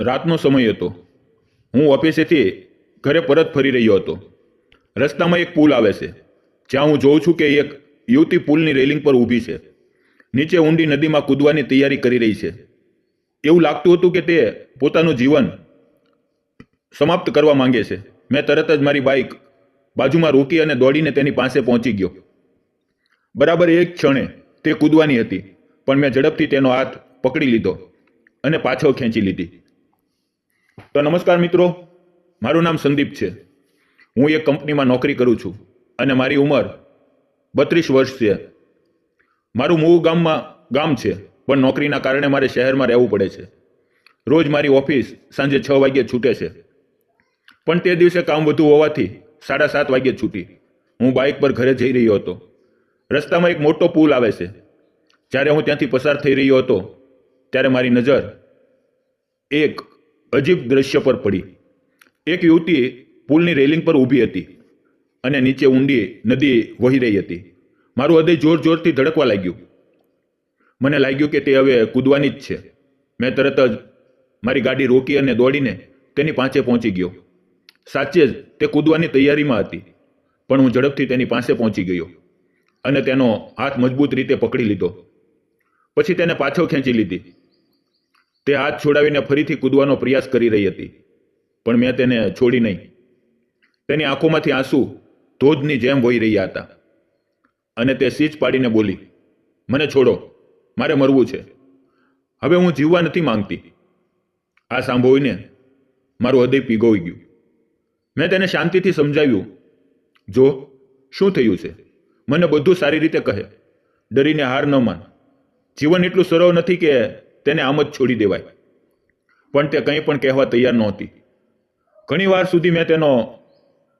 રાતનો સમય હતો. હું ઓફિસેથી ઘરે પરત ફરી રહ્યો હતો. રસ્તામાં એક પુલ આવે છે. જ્યાં હું જોઉં છું કે એક યુવતી પુલની રેલિંગ પર ઊભી છે. નીચે ઊંડી નદીમાં કૂદવાની તૈયારી કરી રહી છે. એવું લાગતું હતું કે તે પોતાનું જીવન સમાપ્ત કરવા માંગે છે. મેં તરત જ મારી બાઇક બાજુમાં રોકી અને દોડીને તેની પાસે પહોંચી ગયો. બરાબર એક ક્ષણે તે કૂદવાની હતી, પણ મેં ઝડપથી તેનો હાથ પકડી લીધો અને પાછો ખેંચી લીધી. તો નમસ્કાર મિત્રો, મારું નામ સંદીપ છે. હું એક કંપનીમાં નોકરી કરું છું અને મારી ઉંમર બત્રીસ વર્ષ છે. મારું મૂળ ગામમાં ગામ છે, પણ નોકરીના કારણે મારે શહેરમાં રહેવું પડે છે. રોજ મારી ઓફિસ સાંજે છ વાગ્યે છૂટે છે. પણ તે દિવસે કામ વધુ હોવાથી સાડા સાત વાગ્યે છૂટી. હું બાઇક પર ઘરે જઈ રહ્યો હતો. રસ્તામાં એક મોટો પુલ આવે છે. જ્યારે હું ત્યાંથી પસાર થઈ રહ્યો હતો, ત્યારે મારી નજર એક અજીબ દ્રશ્ય પર પડી. એક યુવતી પુલની રેલિંગ પર ઊભી હતી અને નીચે ઊંડી નદી વહી રહી હતી. મારું હૃદય જોર જોરથી ધડકવા લાગ્યું. મને લાગ્યું કે તે હવે કૂદવાની જ છે. મેં તરત જ મારી ગાડી રોકી અને દોડીને તેની પાસે પહોંચી ગયો. સાચે જ તે કૂદવાની તૈયારીમાં હતી, પણ હું ઝડપથી તેની પાસે પહોંચી ગયો અને તેનો હાથ મજબૂત રીતે પકડી લીધો. પછી તેને પાછો ખેંચી લીધી. તે હાથ છોડાવીને ફરીથી કૂદવાનો પ્રયાસ કરી રહી હતી. પણ મેં તેને છોડી નહીં. તેની આંખોમાંથી આંસુ ધોધની જેમ વહી રહ્યા હતા. અને તે સીચ પાડીને બોલી, મને છોડો, મારે મરવું છે. હવે હું જીવવા નથી માંગતી. આ સાંભળીને મારું હૃદય પીગોઈ ગયું. મેં તેને શાંતિથી સમજાવ્યું, જો, શું થયું છે? મને બધું સારી રીતે કહે. ડરીને હાર ન માન. જીવન એટલું સરળ નથી કે તેને આમ જ છોડી દેવાય. પણ તે કંઈ પણ કહેવા તૈયાર નહોતી. ઘણી વાર સુધી મેં તેનો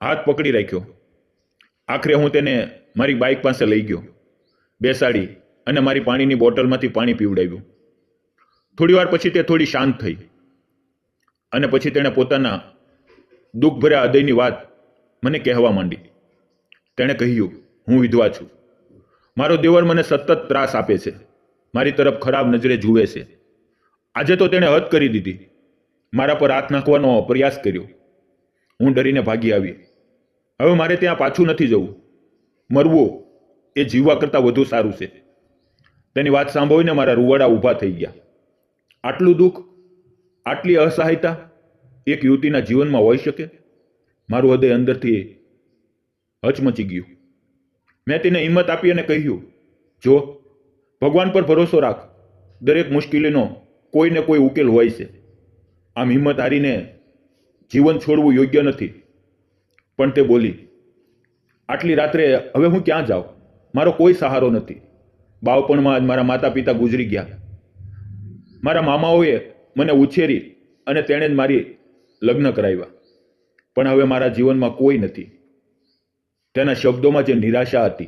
હાથ પકડી રાખ્યો. આખરે હું તેને મારી બાઇક પાસે લઈ ગયો. બેસાડી અને મારી પાણીની બોટલમાંથી પાણી પીવડાવ્યું. થોડી વાર પછી તે થોડી શાંત થઈ અને પછી તેણે પોતાના દુઃખભર્યા હૃદયની વાત મને કહેવા માંડી. તેણે કહ્યું, હું વિધવા છું. મારો દેવર મને સતત ત્રાસ આપે છે. મારી તરફ ખરાબ નજરે જુએ છે. આજે તો તેણે હદ કરી દીધી. મારા પર હાથ નાખવાનો પ્રયાસ કર્યો. હું ડરીને ભાગી આવી. હવે મારે ત્યાં પાછું નથી જવું. મરવું એ જીવવા કરતાં વધુ સારું છે. તેની વાત સાંભળીને મારા રૂવાડા ઊભા થઈ ગયા. આટલું દુઃખ, આટલી અસહાયતા એક યુવતીના જીવનમાં હોઈ શકે? મારું હૃદય અંદરથી હચમચી ગયું. મેં તેને હિંમત આપી અને કહ્યું, જો, ભગવાન પર ભરોસો રાખ. દરેક મુશ્કેલીનો કોઈને કોઈ ઉકેલ હોય છે. આમ હિંમત હારીને જીવન છોડવું યોગ્ય નથી. પણ તે બોલી, આટલી રાત્રે હવે હું ક્યાં જાઉં? મારો કોઈ સહારો નથી. બાળપણમાં જ મારા માતા પિતા ગુજરી ગયા. મારા મામાઓએ મને ઉછેરી અને તેણે જ મારી લગ્ન કરાવ્યા. પણ હવે મારા જીવનમાં કોઈ નથી. તેના શબ્દોમાં જે નિરાશા હતી,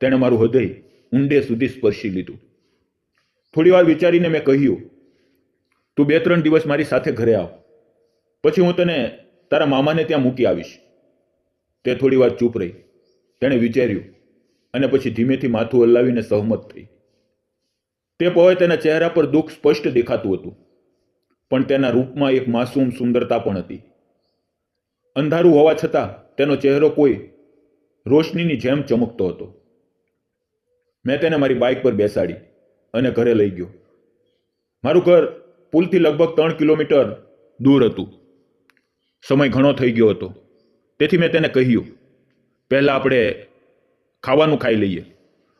તેણે મારું હૃદય ઊંડે સુધી સ્પર્શી લીધું. થોડીવાર વિચારીને મેં કહ્યું તું બે ત્રણ દિવસ મારી સાથે ઘરે આવ. પછી હું તને તારા મામાને ત્યાં મૂકી આવીશ. તે થોડી વાર ચૂપ રહી. તેણે વિચાર્યું અને પછી ધીમેથી માથું હલાવીને સહમત થઈ. તે પહોળે તેના ચહેરા પર દુઃખ સ્પષ્ટ દેખાતું હતું. પણ તેના રૂપમાં એક માસૂમ સુંદરતા પણ હતી. અંધારું હોવા છતાં તેનો ચહેરો કોઈ રોશનીની જેમ ચમકતો હતો. મેં તેને મારી બાઇક પર બેસાડી અને ઘરે લઈ ગયો. મારું ઘર પુલથી લગભગ ત્રણ કિલોમીટર દૂર હતું. સમય ઘણો થઈ ગયો હતો. તેથી મેં તેને કહ્યું, પહેલાં આપણે ખાવાનું ખાઈ લઈએ.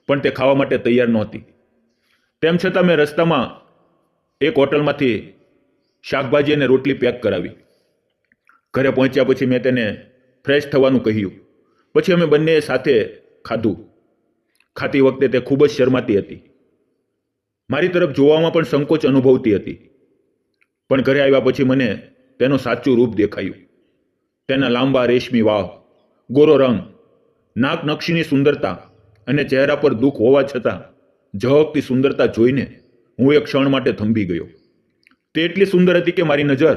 પણ તે ખાવા માટે તૈયાર નહોતી. તેમ છતાં મેં રસ્તામાં એક હોટલમાંથી શાકભાજી અને રોટલી પેક કરાવી. ઘરે પહોંચ્યા પછી મેં તેને ફ્રેશ થવાનું કહ્યું. પછી અમે બંને સાથે ખાધું. ખાતી વખતે તે ખૂબ જ શરમાતી હતી. મારી તરફ જોવામાં પણ સંકોચ અનુભવતી હતી. પણ ઘરે આવ્યા પછી મને તેનું સાચું રૂપ દેખાયું. તેના લાંબા રેશમી વાહ ગોરો રંગ, નાક નકશીની સુંદરતા અને ચહેરા પર દુઃખ હોવા છતાં ઝહકતી સુંદરતા જોઈને હું એક ક્ષણ માટે થંભી ગયો. તે એટલી સુંદર હતી કે મારી નજર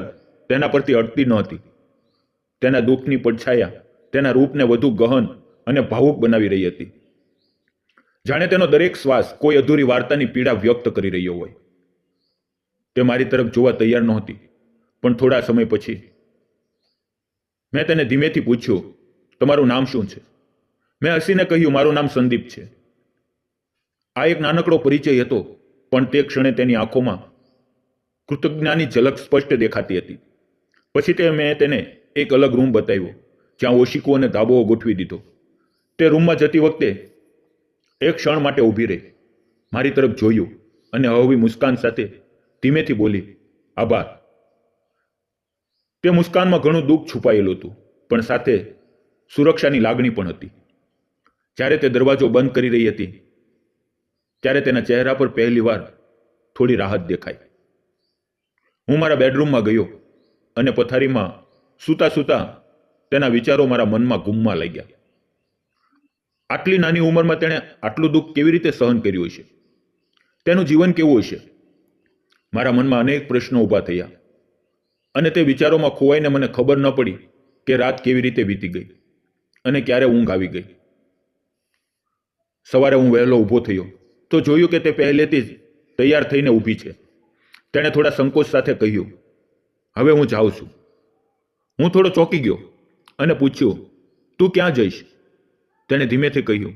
તેના પરથી અટતી ન હતી. તેના દુઃખની પડછાયા, તેના રૂપને વધુ ગહન અને ભાવુક બનાવી રહી હતી. જાણે તેનો દરેક શ્વાસ કોઈ અધૂરી વાર્તાની પીડા વ્યક્ત કરી રહ્યો હોય. તે મારી તરફ જોવા તૈયાર નહોતી. પણ થોડા સમય પછી મેં તેને ધીમેથી પૂછ્યું, તમારું નામ શું છે? મેં હસીને કહ્યું, મારું નામ સંદીપ છે. આ એક નાનકડો પરિચય હતો, પણ તે ક્ષણે તેની આંખોમાં કૃતજ્ઞાની ઝલક સ્પષ્ટ દેખાતી હતી. પછી તે મેં તેને એક અલગ રૂમ બતાવ્યો, જ્યાં ઓશિકો અને ધાબો ગોઠવી દીધો. તે રૂમમાં જતી વખતે એક ક્ષણ માટે ઊભી રહી. મારી તરફ જોયું અને હળવી મુસ્કાન સાથે ધીમેથી બોલી, આભાર. તે મુસ્કાનમાં ઘણું દુઃખ છુપાયેલું હતું, પણ સાથે સુરક્ષાની લાગણી પણ હતી. જ્યારે તે દરવાજો બંધ કરી રહી હતી, ત્યારે તેના ચહેરા પર પહેલીવાર થોડી રાહત દેખાઈ. હું મારા બેડરૂમમાં ગયો અને પથારીમાં સૂતા સૂતા તેના વિચારો મારા મનમાં ગુમવા લાગ્યા. આટલી નાની ઉંમરમાં તેણે આટલું દુઃખ કેવી રીતે સહન કર્યું હશે? તેનું જીવન કેવું હશે? મારા મનમાં અનેક પ્રશ્નો ઊભા થયા. અને તે વિચારોમાં ખોવાઈને મને ખબર ન પડી કે રાત કેવી રીતે વીતી ગઈ અને ક્યારે ઊંઘ આવી ગઈ. સવારે હું વહેલો ઊભો થયો તો જોયું કે તે પહેલેથી જ તૈયાર થઈને ઊભી છે. તેણે થોડા સંકોચ સાથે કહ્યું, હવે હું જાઉં છું. હું થોડો ચોંકી ગયો અને પૂછ્યું, તું ક્યાં જઈશ? તેણે ધીમેથી કહ્યું,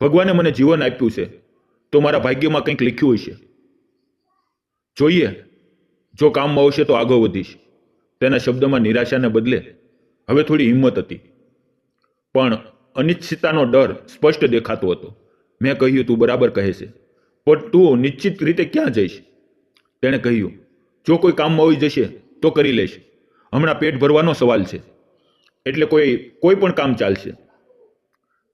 ભગવાને મને જીવન આપ્યું છે, તો મારા ભાગ્યમાં કંઈક લખ્યું હશે. જોઈએ. જો કામમાં આવશે તો આગળ વધીશ. તેના શબ્દમાં નિરાશાને બદલે હવે થોડી હિંમત હતી. પણ અનિશ્ચિતતાનો ડર સ્પષ્ટ દેખાતો હતો. મેં કહ્યું, તું બરાબર કહે છે. પણ તું નિશ્ચિત રીતે ક્યાં જઈશ? તેણે કહ્યું, જો કોઈ કામમાં આવી જશે, તો કરી લઈશ. હમણાં પેટ ભરવાનો સવાલ છે. એટલે કોઈ કોઈ પણ કામ ચાલશે.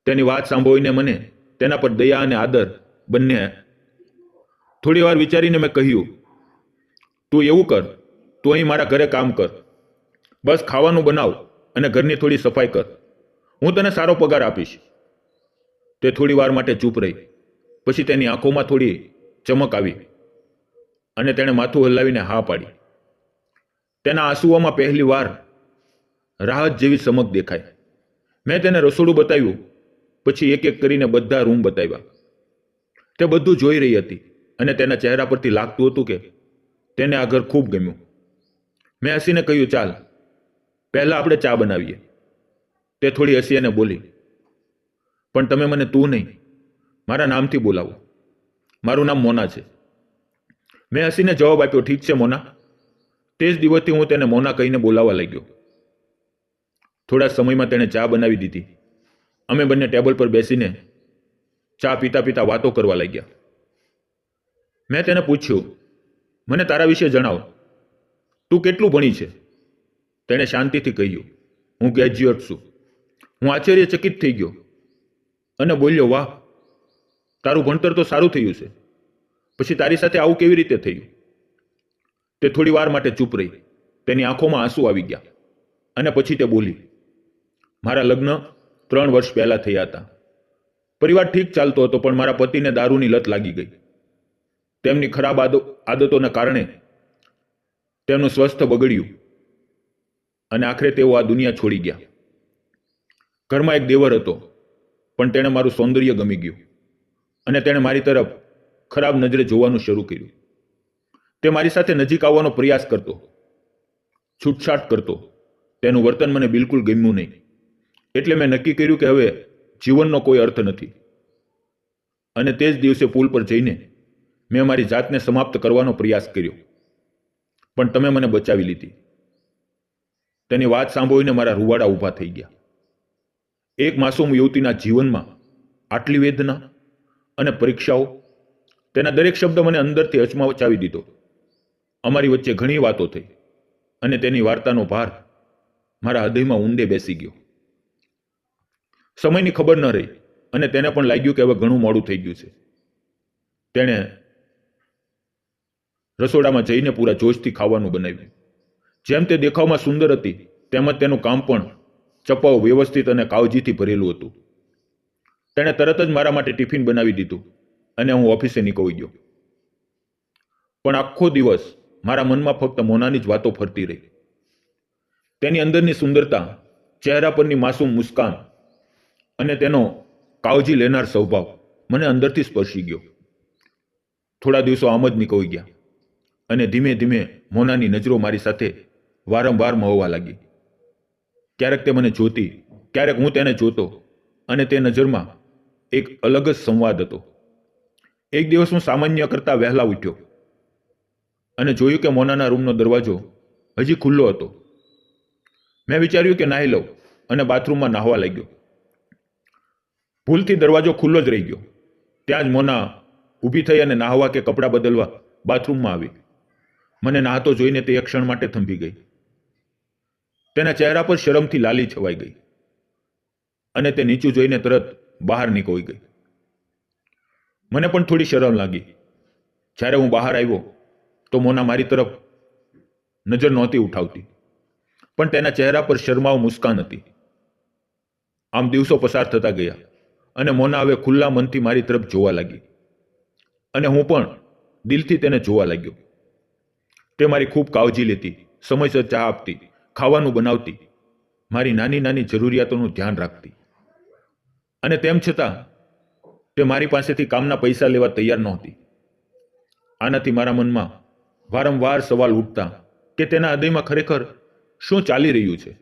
તેની વાત સાંભળીને મને તેના પર દયા અને આદર બંને થોડી વાર વિચારીને મેં કહ્યું તું એવું કર, તું અહીં મારા ઘરે કામ કર. બસ ખાવાનું બનાવ અને ઘરની થોડી સફાઈ કર. હું તને સારો પગાર આપીશ. તે થોડી વાર માટે ચૂપ રહી. પછી તેની આંખોમાં થોડી ચમક આવી અને તેણે માથું હલાવીને હા પાડી. તેના આંસુઓમાં પહેલી વાર રાહત જેવી ચમક દેખાય મેં તેને રસોડું બતાવ્યું, પછી એક એક કરીને બધા રૂમ બતાવ્યા. તે બધું જોઈ રહી હતી અને તેના ચહેરા પરથી લાગતું હતું કે તેને આ ઘર ખૂબ ગમ્યું. મેં હસીને કહ્યું, ચાલ, પહેલાં આપણે ચા બનાવીએ. તે થોડી હસી અને બોલી, પણ તમે મને તું નહીં, મારા નામથી બોલાવો. મારું નામ મોના છે. મેં હસીને જવાબ આપ્યો, ઠીક છે મોના. તે જ દિવસથી હું તેને મોના કહીને બોલાવવા લાગ્યો. થોડા સમયમાં તેણે ચા બનાવી દીધી. અમે બંને ટેબલ પર બેસીને ચા પીતા પીતા વાતો કરવા લાગ્યા. મેં તેને પૂછ્યું મને તારા વિશે જણાવ. તું કેટલું ભણી છે? તેણે શાંતિથી કહ્યું, હું ગ્રેજ્યુએટ છું. હું આશ્ચર્યચકિત થઈ ગયો અને બોલ્યો, વાહ, તારું ભણતર તો સારું થયું છે. પછી તારી સાથે આવું કેવી રીતે થયું? તે થોડી વાર માટે ચૂપ રહી. તેની આંખોમાં આંસુ આવી ગયા અને પછી તે બોલી, મારા લગ્ન ત્રણ વર્ષ પહેલાં થયા હતા. પરિવાર ઠીક ચાલતો હતો, પણ મારા પતિને દારૂની લત લાગી ગઈ. તેમની ખરાબ આદો, આદતોના કારણે તેમનું સ્વસ્થ બગડ્યું અને આખરે તેઓ આ દુનિયા છોડી ગયા. ઘરમાં એક દેવર હતો, પણ તેણે મારું સૌંદર્ય ગમી ગયું અને તેણે મારી તરફ ખરાબ નજરે જોવાનું શરૂ કર્યું. તે મારી સાથે નજીક આવવાનો પ્રયાસ કરતો, છૂટછાટ કરતો. તેનું વર્તન મને બિલકુલ ગમ્યું નહીં. એટલે મેં નક્કી કર્યું કે હવે જીવનનો કોઈ અર્થ નથી. અને તે જ દિવસે પુલ પર જઈને મેં મારી જાતને સમાપ્ત કરવાનો પ્રયાસ કર્યો. પણ તમે મને બચાવી લીધી. તેની વાત સાંભળીને મારા રૂવાડા ઊભા થઈ ગયા. એક માસૂમ યુવતીના જીવનમાં આટલી વેદના અને પરીક્ષાઓ તેના દરેક શબ્દ મને અંદરથી અચમાવચાવી દીધો. અમારી વચ્ચે ઘણી વાતો થઈ અને તેની વાર્તાનો ભાર મારા હૃદયમાં ઊંડે બેસી ગયો. સમયની ખબર ન રહી અને તેને પણ લાગ્યું કે હવે ઘણું મોડું થઈ ગયું છે. તેણે રસોડામાં જઈને પૂરા જોશથી ખાવાનું બનાવ્યું. જેમ તે દેખાવમાં સુંદર હતી, તેમજ તેનું કામ પણ ચપાવ વ્યવસ્થિત અને કાવજીથી ભરેલું હતું. તેણે તરત જ મારા માટે ટિફિન બનાવી દીધું અને હું ઓફિસે નીકળી ગયો. પણ આખો દિવસ મારા મનમાં ફક્ત મોનાની જ વાતો ફરતી રહી. તેની અંદરની સુંદરતા, ચહેરા પરની માસૂમ મુસ્કાન અને તેનો કાવજી લેનાર સ્વભાવ મને અંદરથી સ્પર્શી ગયો. થોડા દિવસો આમ જ નીકળી ગયા. અને ધીમે ધીમે મોનાની નજરો મારી સાથે વારંવાર મહવા લાગી. ક્યારેક તે મને જોતી, ક્યારેક હું તેને જોતો અને તે નજરમાં એક અલગ જ સંવાદ હતો. એક દિવસ હું સામાન્ય કરતાં વહેલા ઉઠ્યો અને જોયું કે મોનાના રૂમનો દરવાજો હજી ખુલ્લો હતો. મેં વિચાર્યું કે નાહી લઉં અને બાથરૂમમાં નાહવા લાગ્યો. ભૂલથી દરવાજો ખુલ્લો જ રહી ગયો. ત્યાં જ મોના ઊભી થઈ અને નાહવા કે કપડાં બદલવા બાથરૂમમાં આવી. મને નાહતો જોઈને તે એક ક્ષણ માટે થંભી ગઈ. તેના ચહેરા પર શરમથી લાલી છવાઈ ગઈ અને તે નીચું જોઈને તરત બહાર નીકળી ગઈ. મને પણ થોડી શરમ લાગી. જ્યારે હું બહાર આવ્યો તો મોના મારી તરફ નજર નહોતી ઉઠાવતી, પણ તેના ચહેરા પર શરમાવ મુસ્કાન હતી. આમ દિવસો પસાર થતા ગયા અને મોના હવે ખુલ્લા મનથી મારી તરફ જોવા લાગી અને હું પણ દિલથી તેને જોવા લાગ્યો. તે મારી ખૂબ કાળજી લેતી, સમયસર ચા આપતી, ખાવાનું બનાવતી, મારી નાની નાની જરૂરિયાતોનું ધ્યાન રાખતી. અને તેમ છતાં, તે મારી પાસેથી કામના પૈસા લેવા તૈયાર નહોતી. આનાથી મારા મનમાં વારંવાર સવાલ ઉઠતા કે તેના હૃદયમાં ખરેખર શું ચાલી રહ્યું છે?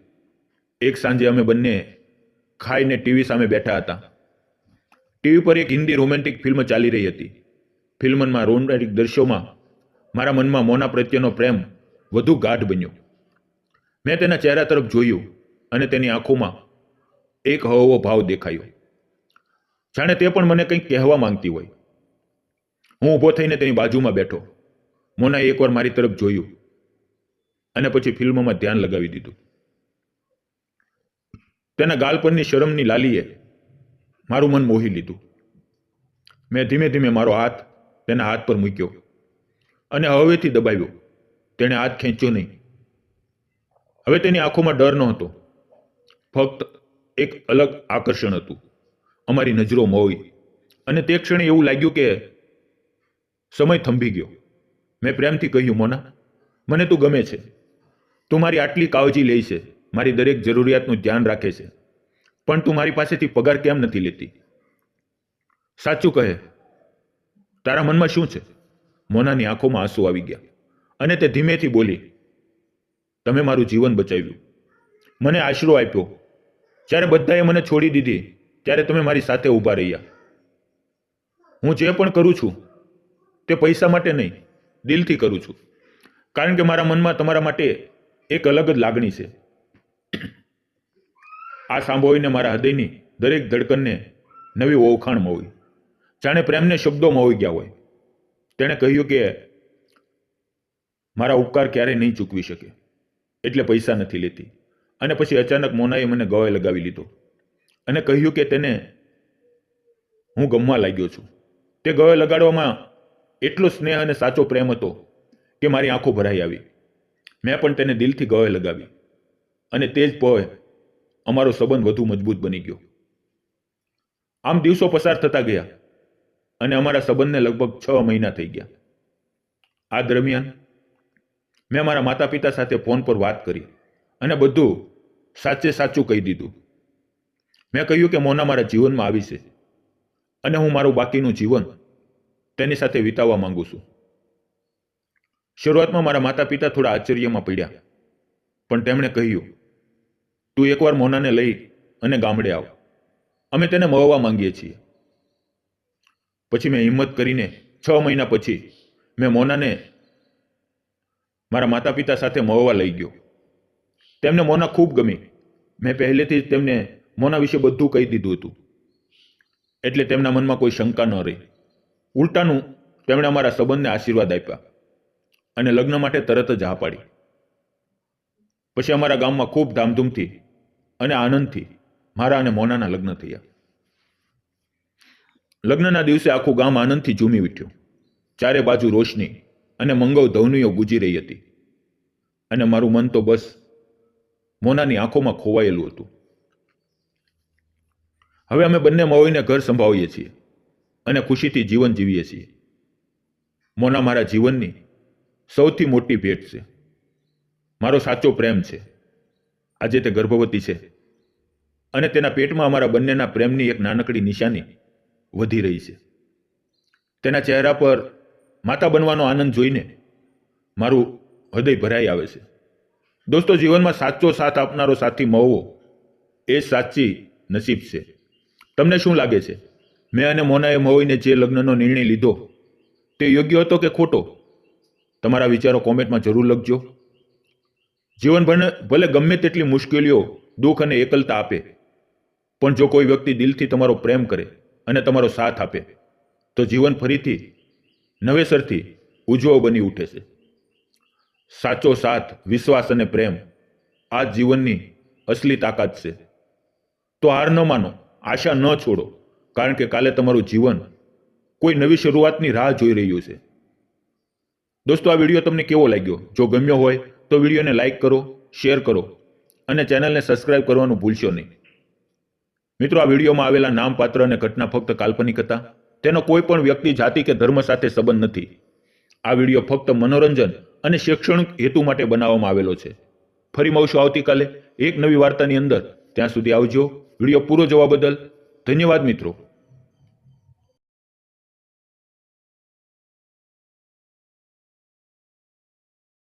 એક સાંજે અમે બંને ખાઈને ટીવી સામે બેઠા હતા. ટીવી પર એક હિન્દી રોમેન્ટિક ફિલ્મ ચાલી રહી હતી. ફિલ્મમાં રોમેન્ટિક દ્રશ્યોમાં મારા મનમાં મોના પ્રત્યેનો પ્રેમ વધુ ગાઢ બન્યો. મેં તેના ચહેરા તરફ જોયું અને તેની આંખોમાં એક હળવો ભાવ દેખાયો. જાણે તે પણ મને કંઈક કહેવા માંગતી હોય. હું ઊભો થઈને તેની બાજુમાં બેઠો. મોનાએ એકવાર મારી તરફ જોયું અને પછી ફિલ્મમાં ધ્યાન લગાવી દીધું. તેના ગાલ પરની શરમની લાલીએ મારું મન મોહી લીધું. મેં ધીમે ધીમે મારો હાથ તેના હાથ પર મૂક્યો. અને હવેથી દબાવ્યો. તેણે હાથ ખેંચ્યો નહીં. હવે તેની આંખોમાં ડર નહોતો. ફક્ત એક અલગ આકર્ષણ હતું. અમારી નજરો મોવી અને તે ક્ષણે એવું લાગ્યું કે સમય થંભી ગયો. મેં પ્રેમથી કહ્યું, મોના, મને તું ગમે છે. તું મારી આટલી કાળજી લે છે. મારી દરેક જરૂરિયાતનું ધ્યાન રાખે છે. પણ તું મારી પાસેથી પગાર કેમ નથી લેતી? સાચું કહે. તારા મનમાં શું છે? મોનાની આંખોમાં આંસુ આવી ગયા. અને તે ધીમેથી બોલી, તમે મારું જીવન બચાવ્યું. મને આશરો આપ્યો. જ્યારે બધાએ મને છોડી દીધી, ત્યારે તમે મારી સાથે ઊભા રહ્યા. હું જે પણ કરું છું, તે પૈસા માટે નહીં, દિલથી કરું છું. કારણ કે મારા મનમાં તમારા માટે એક અલગ જ લાગણી છે. આ સાંભળીને મારા હૃદયની દરેક ધડકનને નવી ઓળખાણ મળી. જાણે પ્રેમને શબ્દો મળી ગયા હોય. તેણે કહ્યું કે મારા ઉપકાર ક્યારેય નહીં ચૂકવી શકે. એટલે પૈસા નથી લેતી. અને પછી અચાનક મોનાએ મને ગવાય લગાવી લીધો. અને કહ્યું કે તેને હું ગમવા લાગ્યો છું. તે ગવે લગાડવામાં એટલો સ્નેહ અને સાચો પ્રેમ હતો કે મારી આંખો ભરાઈ આવી. મેં પણ તેને દિલથી ગવે લગાવી. અને તે જ પળે અમારો સંબંધ વધુ મજબૂત બની ગયો. આમ દિવસો પસાર થતા ગયા. અને અમારા સંબંધને લગભગ છ મહિના થઈ ગયા. આ દરમિયાન મેં મારા માતા પિતા સાથે ફોન પર વાત કરી અને બધું સાચે સાચું કહી દીધું. મેં કહ્યું કે મોના મારા જીવનમાં આવી છે અને હું મારું બાકીનું જીવન તેની સાથે વિતાવવા માંગુ છું. શરૂઆતમાં મારા માતા પિતા થોડા આશ્ચર્યમાં પડ્યા, પણ તેમણે કહ્યું, તું એકવાર મોનાને લઈ અને ગામડે આવ. અમે તેને મળવા માંગીએ છીએ. પછી મેં હિંમત કરીને છ મહિના પછી મેં મોનાને મારા માતા પિતા સાથે મળવા લઈ ગયો. તેમને મોના ખૂબ ગમી. મેં પહેલેથી જ તેમને મોના વિશે બધું કહી દીધું હતું. એટલે તેમના મનમાં કોઈ શંકા ન રહી. ઉલટાનું તેમણે અમારા સંબંધને આશીર્વાદ આપ્યા અને લગ્ન માટે તરત જ હા પાડી. પછી અમારા ગામમાં ખૂબ ધામધૂમથી અને આનંદથી મારા અને મોનાના લગ્ન થયા. લગ્નના દિવસે આખું ગામ આનંદથી ઝૂમી ઉઠ્યું. ચારે બાજુ રોશની અને મંગવ ધવનીઓ ગુજી રહી હતી. અને મારું મન તો બસ મોનાની આંખોમાં ખોવાયેલું હતું. હવે અમે બંને મળીને ઘર સંભાળીએ છીએ અને ખુશીથી જીવન જીવીએ છીએ. મોના મારા જીવનની સૌથી મોટી ભેટ છે. મારો સાચો પ્રેમ છે. આજે તે ગર્ભવતી છે. અને તેના પેટમાં અમારા બંનેના પ્રેમની એક નાનકડી નિશાની વધી રહી છે. તેના ચહેરા પર માતા બનવાનો આનંદ જોઈને મારું હૃદય ભરાઈ આવે છે. દોસ્તો, જીવનમાં સાચો સાથ આપનારો સાથી મળવો એ સાચી નસીબ છે. તમને શું લાગે છે? મેં અને મોનાએ મહોઈને જે લગ્નનો નિર્ણય લીધો તે યોગ્ય હતો કે ખોટો? તમારા વિચારો કોમેન્ટમાં જરૂર લખજો. જીવન ભલે ભલે ગમે તેટલી મુશ્કેલીઓ, દુઃખ અને એકલતા આપે, પણ જો કોઈ વ્યક્તિ દિલથી તમારો પ્રેમ કરે અને તમારો સાથ આપે. તો જીવન ફરીથી નવેસરથી ઉજવો બની ઉઠે છે. સાચો સાથ, વિશ્વાસ અને પ્રેમ આ જીવનની અસલી તાકાત છે. તો હાર ન માનો, આશા ન છોડો, કારણ કે કાલે તમારું જીવન કોઈ નવી શરૂઆતની રાહ જોઈ રહ્યું છે. દોસ્તો, આ વીડિયો તમને કેવો લાગ્યો? જો ગમ્યો હોય તો વિડીયોને લાઇક કરો, શેર કરો અને ચેનલને સબસ્ક્રાઇબ કરવાનું ભૂલશો નહીં. મિત્રો, આ વિડીયોમાં આવેલા નામપાત્ર અને ઘટના ફક્ત કાલ્પનિક હતા. તેનો કોઈ પણ વ્યક્તિ, જાતિ કે ધર્મ સાથે સંબંધ નથી. આ વીડિયો ફક્ત મનોરંજન અને શૈક્ષણિક હેતુ માટે બનાવવામાં આવેલો છે. ફરી મળશું આવતીકાલે એક નવી વાર્તાની અંદર. ત્યાં સુધી આવજો. વીડિયો પૂરો જોવા બદલ ધન્યવાદ મિત્રો.